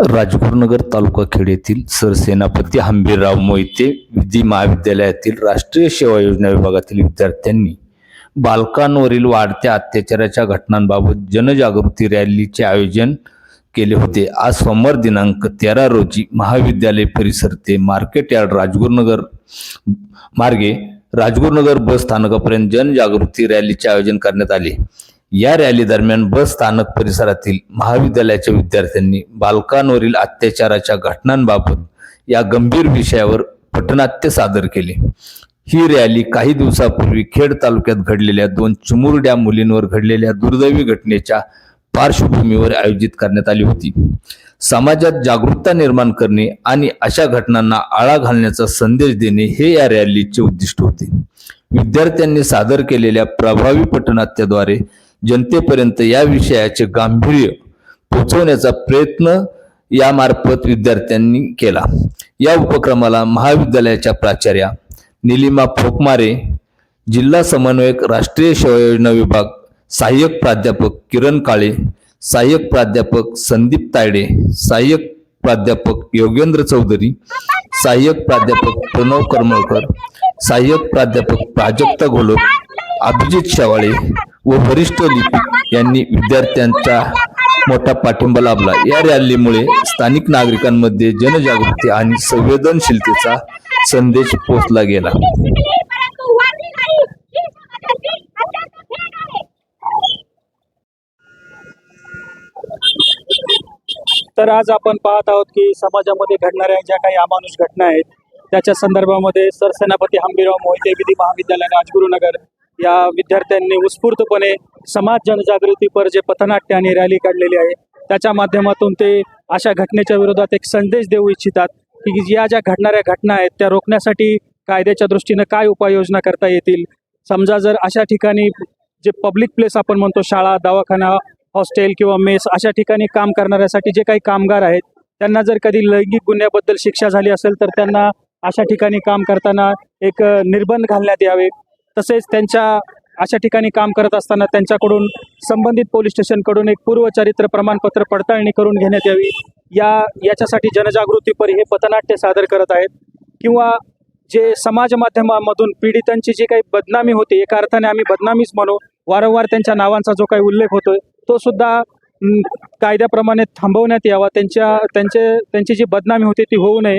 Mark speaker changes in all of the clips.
Speaker 1: राजगुरुनगर तालुका खेड येथील सरसेनापती हंबीरराव मोहिते विधी महाविद्यालयातील राष्ट्रीय सेवा योजना विभागातील विद्यार्थ्यांनी बालकांवरील वाढत्या अत्याचाराच्या घटनांबाबत जनजागृती रॅलीचे आयोजन केले होते. आज सोमवार दिनांक तेरा रोजी महाविद्यालय परिसर ते मार्केट यार्ड राजगुरुनगर मार्गे राजगुरुनगर बस स्थानकापर्यंत जनजागृती रॅलीचे आयोजन करण्यात आले. या रॅली दरम्यान बस स्थानक परिसरातील महाविद्यालयाच्या विद्यार्थ्यांनी बालकांवरील अत्याचाराच्या घटनांबाबत या गंभीर विषयावर पटनाट्य सादर केले. ही रॅली काही दिवसापूर्वी खेड तालुक्यात घडलेल्या दोन चिमुरड्या मुलींवर घडलेल्या दुर्दैवी घटनेच्या पार्श्वभूमीवर आयोजित करण्यात आली होती. समाजात जागरूकता निर्माण करणे आणि अशा घटनांना आळा घालण्याचा संदेश देणे हे या रॅलीचे उद्दिष्ट होते. विद्यार्थ्यांनी सादर केलेल्या प्रभावी पटनाट्याद्वारे जनतेपर्यंत या विषयाचे गांभीर्य पोहोचवण्याचा प्रयत्न यामार्फत विद्यार्थ्यांनी केला. या उपक्रमाला महाविद्यालयाच्या प्राचार्या निलिमा फोकमारे जिल्हा समन्वयक राष्ट्रीय सेवा योजना विभाग सहाय्यक प्राध्यापक किरण काळे सहाय्यक प्राध्यापक संदीप तायडे सहाय्यक प्राध्यापक योगेंद्र चौधरी सहाय्यक प्राध्यापक प्रणव करमळकर सहाय्यक प्राध्यापक प्राजक्ता घोलप अभिजित शेवाळे व वरिष्ठ लिपिक यांनी विद्यार्थ्यांचा मोठा पाठिंबा लाभला. या रॅलीमुळे स्थानिक नागरिकांमध्ये जनजागृती आणि संवेदनशीलतेचा संदेश पोहोचला गेला.
Speaker 2: तर आज आपण पाहत आहोत की समाजामध्ये घडणाऱ्या ज्या काही अमानुष घटना आहेत त्याच्या संदर्भामध्ये सरसेनापती हंबीराव मोहिते विधी महाविद्यालय राजगुरुनगर या विद्यार्थ्यांनी उत्स्फूर्तपणे समाज जनजागृतीपर जे पथनाट्य आणि रॅली काढलेली आहे त्याच्या माध्यमातून ते अशा घटनेच्या विरोधात एक संदेश देऊ इच्छितात की या ज्या घडणाऱ्या घटना आहेत त्या रोखण्यासाठी कायद्याच्या दृष्टीनं काय उपाययोजना करता येतील? समजा जर अशा ठिकाणी जे पब्लिक प्लेस आपण म्हणतो शाळा दवाखाना हॉस्टेल किंवा मेस अशा ठिकाणी काम करणाऱ्यासाठी जे काही कामगार आहेत त्यांना जर कधी लैंगिक गुन्ह्याबद्दल शिक्षा झाली असेल तर त्यांना अशा ठिकाणी काम करताना एक निर्बंध घालण्यात यावे. तसेच त्यांच्या अशा ठिकाणी काम करत असताना त्यांच्याकडून संबंधित पोलीस स्टेशनकडून एक पूर्वचरित्र प्रमाणपत्र पडताळणी करून घेण्यात यावी. या याच्यासाठी जनजागृतीपर हे पथनाट्य सादर करत आहेत. किंवा जे समाज माध्यमामधून पीडितांची जी काही बदनामी होते एका अर्थाने आम्ही बदनामीच म्हणू वारंवार त्यांच्या नावांचा जो काही उल्लेख होतो तो सुद्धा कायद्याप्रमाणे थांबवण्यात यावा. त्यांच्या त्यांचे त्यांची जी बदनामी होते ती होऊ नये.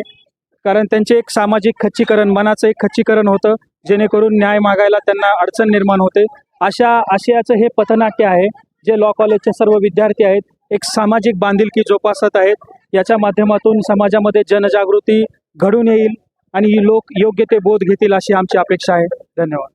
Speaker 2: कारण त्यांचे एक सामाजिक खच्चीकरण मनाचं एक खच्चीकरण होतं जेणेकरून न्याय मागायला त्यांना अडचण निर्माण होते. अशा आशयाचं हे पथनाट्य आहे जे लॉ कॉलेजचे सर्व विद्यार्थी आहेत एक सामाजिक बांधिलकी जोपासत आहेत. याच्या माध्यमातून समाजामध्ये जनजागृती घडून येईल आणि लोक योग्य ते बोध घेतील अशी आमची अपेक्षा आहे. धन्यवाद.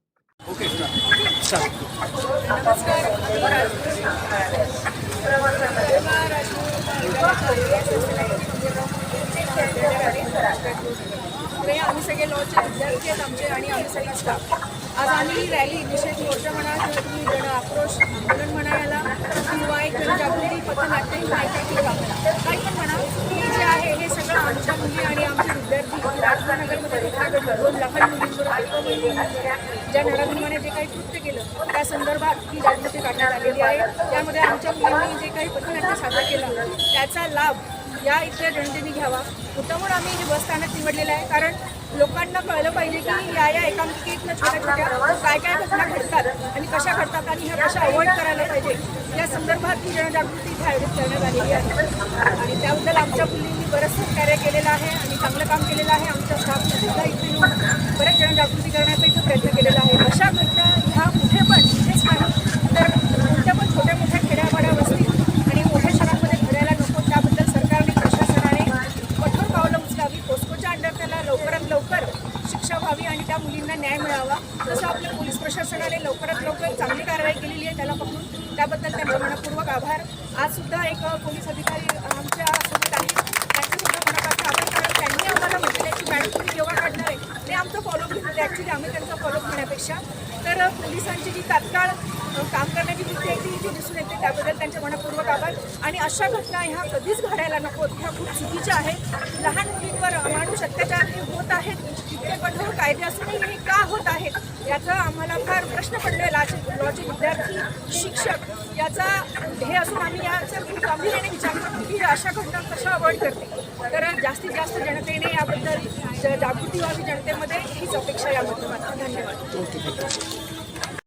Speaker 3: ते आम्ही सगळे लॉचे विद्यार्थी आहेत आमचे आणि आम्ही सगळे स्टाफ आज आम्ही ही रॅली निषेध मोर्चा म्हणा किंवा तुम्ही जन आक्रोश आंदोलन म्हणा याला किंवा एक जनजागृती पथनाट्य माहिती काय काय काही पण म्हणा हे जे आहे हे सगळं आमच्या मुली आणि आमचे विद्यार्थी राजनगरमध्ये घटना दोन लहान मुलींवर अल्पवयीन ज्या नराधमाने जे काही कृत्य केलं त्या संदर्भात ही जागृती काढण्यात आलेली आहे. त्यामध्ये आमच्या मुलींनी जे काही पथनाट्य सादर केलं त्याचा लाभ या इथल्या जनतेने घ्यावा. मुद्दामून आम्ही हे बसस्थानक निवडलेलं आहे. कारण लोकांना कळलं पाहिजे की या या एकांकिकेतनं छोट्या छोट्या काय काय घटना घडतात आणि कशा घडतात आणि ह्या कशा अवॉइड करायला पाहिजे. या संदर्भात ही जनजागृती इथे आयोजित करण्यात आलेली आहे. आणि त्याबद्दल आमच्या मुलींनी बरंचसं कार्य केलेलं आहे आणि चांगलं काम केलेलं आहे. आमच्या स्टाफने सुद्धा इथे येऊन बऱ्याच जनजागृती करण्याचा इथे प्रयत्न केलेला आहे. अशा घटना ह्या कुठे पण इथेच नाही तर कोणत्या पण छोट्या मोठ्या खेड्यापाड्या वस्ती आणि मोठ्या शहरांमध्ये घडायला नको त्याबद्दल सरकारने प्रशासनाने कठोर पावलं उचलावी पोस्कोच्या अंडर त्याला लवकरात लवकर शिक्षा व्हावी आणि त्या मुलींना न्याय मिळावा तसं आपल्या पोलीस प्रशासनाने लवकरात लवकर चांगली कारवाई केलेली आहे त्याला पकडून त्याबद्दल त्यांचा मनपूर्वक आभार. आज सुद्धा एक पोलीस अधिकारी आमच्यासोबत आहे त्यांचे सुद्धा मनापासून आभार कारण त्यांनी आम्हाला म्हटलं की मॅडम तुम्ही जेव्हा काढणार आहे? ते आमचं फॉलोअप घेत आहे ॲक्च्युली आम्ही त्यांचा फॉलोअप घेण्यापेक्षा. तर पोलिसांची जी तात्काळ काम करण्याची वृत्ती आहे ती जी दिसून येते त्याबद्दल त्यांचे मनपूर्वक आभार. आणि अशा घटना ह्या कधीच घडायला नकोत ह्या खूप चुकीच्या आहेत. लहान मुलींवर अमानुष अत्याचार हे होत आहेत. कायदे असूनही हे का होत आहेत याचा आम्हाला फार प्रश्न पडले लाचे लॉचे विद्यार्थी शिक्षक याचा हे असून आम्ही याचा खूप गांभीर्याने विचार करतो की अशा घटना कशा अवॉइड करते तर जास्तीत जास्त जनतेने याबद्दल जागृती व्हावी जनतेमध्ये हीच अपेक्षा या माध्यमातून धन्यवाद